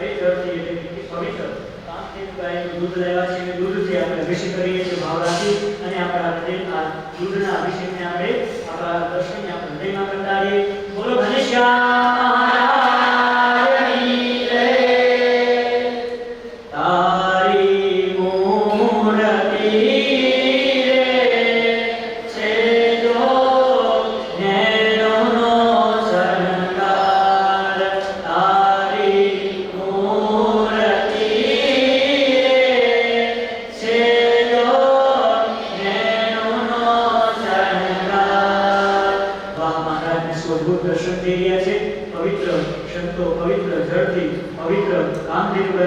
પરિસર છે એટલે કે પવિત્ર પાંચ ગાયનું દૂધ લેવા છે અને દૂધથી આપણે અભિષેક કરીએ છીએ, ભાવ રાખી અને આપણા હૃદય આ દૂધના અભિષેકને આપણે આપણા દર્શનને આપણે હૃદયમાં કરતા રહીએ அப்படின்ற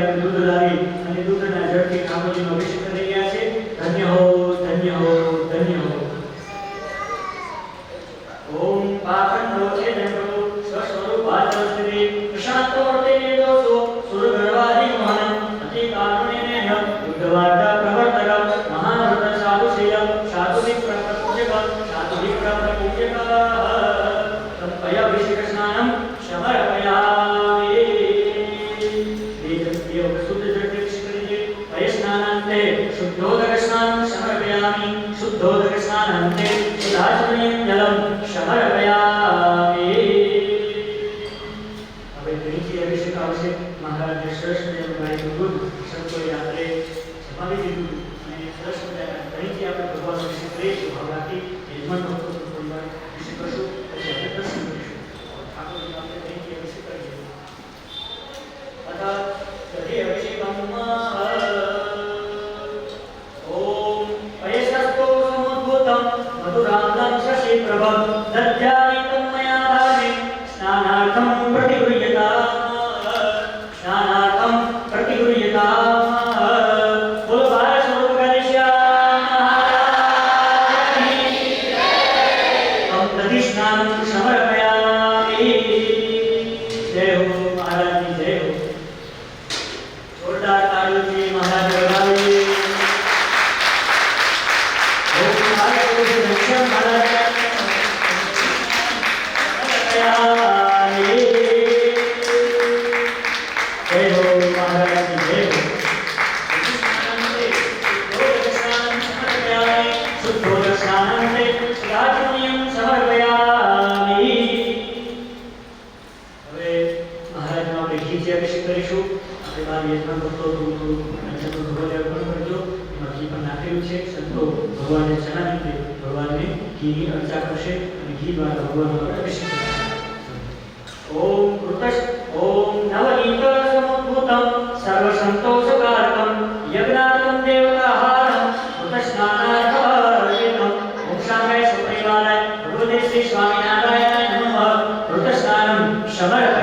गिरी अर्चाकर्षित घी बार भगवान द्वारा विशिष्ट ओम कृतश, ओम नवनीत समुद्भूतम सर्वसंतोष कारकम यज्ञातम देवताहारम कृतस्नानार्थ अरविंदम ओम शांताय सुप्रियालाय भगवते श्री स्वामीनारायण नमः. कृतस्नानम शमरक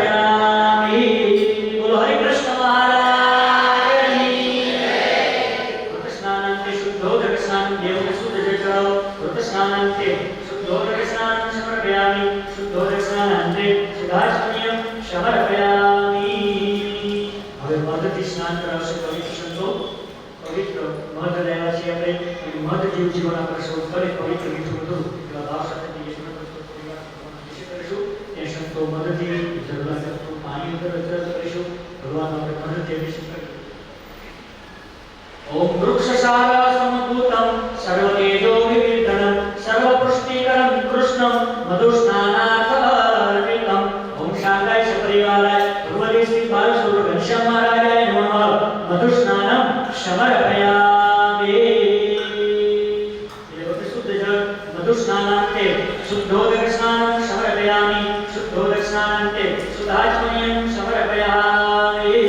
સ્નાન કરાવશે પવિત્ર સંતો. પવિત્ર મધ લેવા છે આપણે મધ જેવું જીવન આપણે સૌ કરે પવિત્ર મીઠું બધું मधुस्नानं समर्पयामि एवं शुद्ध जल मधुस्नानान्ते शुद्धोदकस्नानं समर्पयामि शुद्धोदकस्नानान्ते सुधाचमनीयं समर्पयामि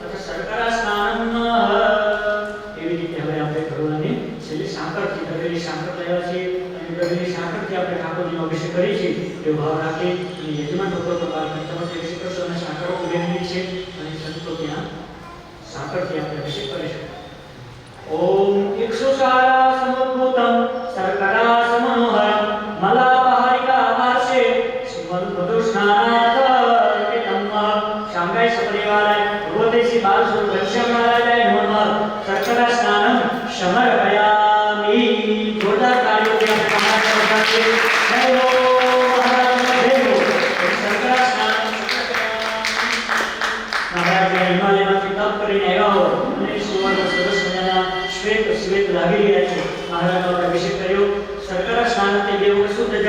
તથા શર્કરા સ્નાનમ એવી રીતે હવે આપણે ભગવાનને છેલ્લે સાંકળથી દરેલી સાંકળ લેવા છે અને દરેલી સાંકળથી આપણે ઠાકોરજીનો અભિષેક કરીએ છીએ એવો ભાવ રાખી અને યજમાન ભક્તો ओम इक्षुषाया समभूतम सर्करा समनोहरम, मलापहारिका आशे श्रीमन प्रदुष्णानाथ अर्पितम शांघाई सपरिवाराय भगवतेशी बाल स्वरूप वैष्णव नारायणाय नमः। सर्करा स्नानम समर्पयामि जोरदार तालियों के साथ हमारे सर्करा के जय हो કરીને આવ્યા હો અને સુવર્ણ સરસ મજાના શ્વેત શ્વેત લાગી રહ્યા છે. મહારાજનો અભિષેક કર્યો. શર્કરા સ્નાન તે દેવો શુદ્ધ